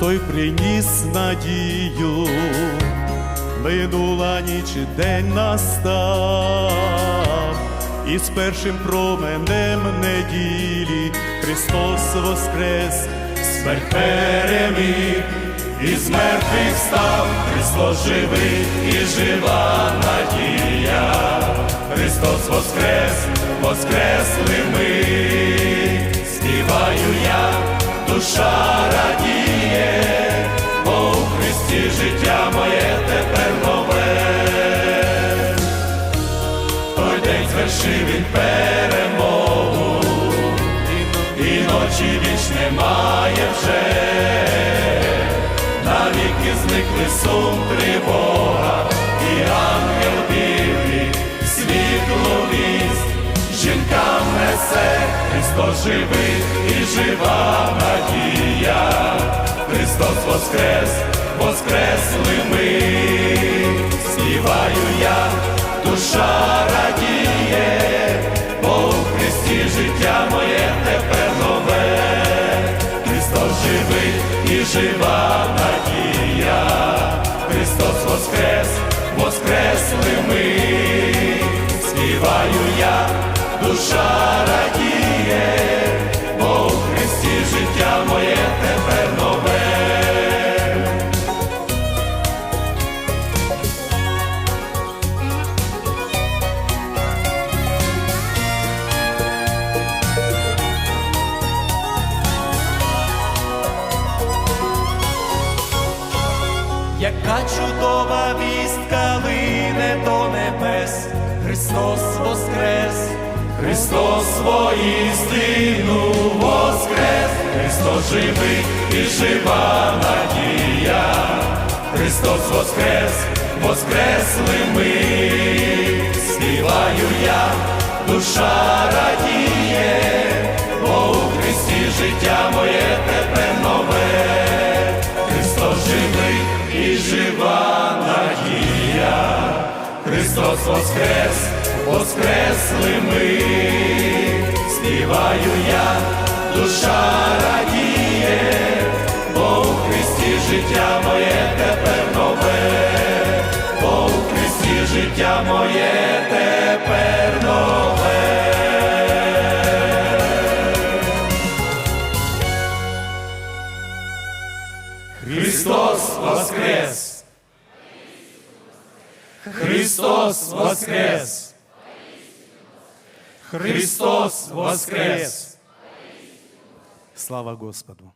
той приніс надію, минула ніч день настав, і з першим променем неділі Христос воскрес, смерть переміг, і з мертвих став, Христос живий і жива надія, Христос воскрес, воскресли ми, співаю я, душа радіє, звершив він перемогу, і ночі віч немає вже, навіки зникли сум тривога, і ангел білий світло вість, жінкам несе Христос живий і жива надія, Христос воскрес, і жива надія, Христос воскрес, воскресли ми, співаю я, душа Яка чудова вістка лине до небес, Христос воскрес, Христос воістину воскрес, Христос живий і жива надія, Христос воскрес, воскресли ми, співаю я, душа радіє, бо у Христі життя Христос воскрес, воскресли ми, співаю я, душа радіє, бо у Христі життя моє тепер нове, бо у Христі життя моє тепер нове. Христос воскрес! Христос воскрес! Христос воскрес! Слава Господу!